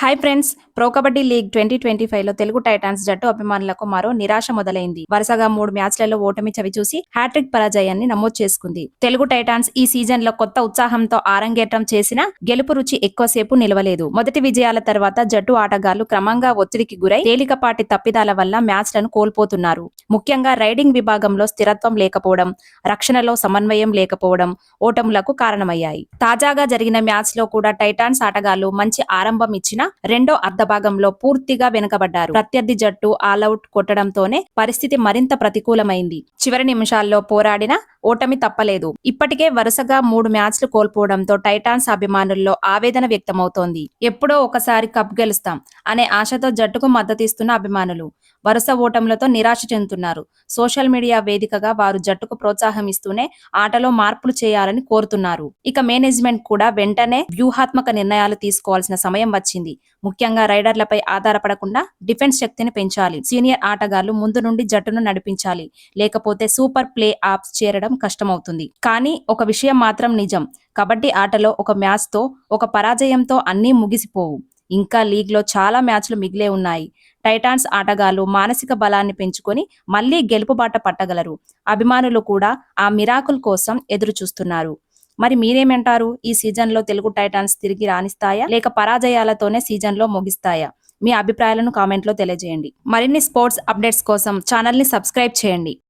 Hi friends pro kabaddi league twenty twenty ఫైవ్లో Telugu Titans జట్టు అభిమానులకు మరో నిరాశ మొదలైంది. వరుసగా మూడు మ్యాచ్లలో ఓటమి చవి చూసి హ్యాట్రిక్ పరాజయాన్ని నమోదు చేసుకుంది. తెలుగు టైటాన్స్ ఈ సీజన్లో కొత్త ఉత్సాహంతో ఆరంగేట్రం చేసిన గెలుపు రుచి ఎక్కువసేపు నిలవలేదు. మొదటి విజయాల తర్వాత జట్టు ఆటగాళ్ళు క్రమంగా ఒత్తిడికి గురై తేలికపాటి తప్పిదాల వల్ల మ్యాచ్లను కోల్పోతున్నారు. ముఖ్యంగా రైడింగ్ విభాగంలో స్థిరత్వం లేకపోవడం రక్షణలో సమన్వయం లేకపోవడం ఓటములకు కారణమయ్యాయి. తాజాగా జరిగిన మ్యాచ్లో కూడా టైటాన్స్ ఆటగాళ్ళు మంచి ఆరంభం ఇచ్చిన రెండో అర్ధభాగంలో పూర్తిగా వెనుకబడ్డారు. ప్రత్యర్థి జట్టు ఆల్అవుట్ కొట్టడంతోనే పరిస్థితి మరింత ప్రతికూలమైంది. చివరి నిమిషాల్లో పోరాడిన ఓటమి తప్పలేదు. ఇప్పటికే వరుసగా మూడు మ్యాచ్లు కోల్పోవడంతో టైటాన్స్ అభిమానుల్లో ఆవేదన వ్యక్తమవుతోంది. ఎప్పుడో ఒకసారి కప్ గెలుస్తాం అనే ఆశతో జట్టుకు మద్దతిస్తున్న అభిమానులు వరుస ఓటములతో నిరాశ చెందుతున్నారు. సోషల్ మీడియా వేదికగా వారు జట్టుకు ప్రోత్సాహం ఇస్తూనే ఆటలో మార్పులు చేయాలని కోరుతున్నారు. ఇక మేనేజ్మెంట్ కూడా వెంటనే వ్యూహాత్మక నిర్ణయాలు తీసుకోవాల్సిన సమయం వచ్చింది. ముఖ్యంగా రైడర్లపై ఆధారపడకుండా డిఫెన్స్ శక్తిని పెంచాలి. సీనియర్ ఆటగాళ్ళు ముందు నుండి జట్టును నడిపించాలి. లేకపోతే సూపర్ ప్లే ఆప్స్ చేరడం కష్టమవుతుంది. కానీ ఒక విషయం మాత్రం నిజం. కబడ్డీ ఆటలో ఒక మ్యాచ్తో ఒక పరాజయంతో అన్నీ ముగిసిపోవు. ఇంకా లీగ్లో చాలా మ్యాచ్లు మిగిలే ఉన్నాయి. టైటాన్స్ ఆటగాళ్ళు మానసిక బలాన్ని పెంచుకొని మళ్ళీ గెలుపుబాట పట్టగలరు. అభిమానులు కూడా ఆ మిరాకుల్ కోసం ఎదురు చూస్తున్నారు మరి మీరేమంటారు? ఈ సీజన్లో తెలుగు టైటాన్స్ తిరిగి రాణిస్తాయా? లేక పరాజయాలతోనే సీజన్లో ముగిస్తాయా? మీ అభిప్రాయాలను కామెంట్లో తెలియజేయండి. మరిన్ని స్పోర్ట్స్ అప్డేట్స్ కోసం ఛానల్ని సబ్స్క్రైబ్ చేయండి.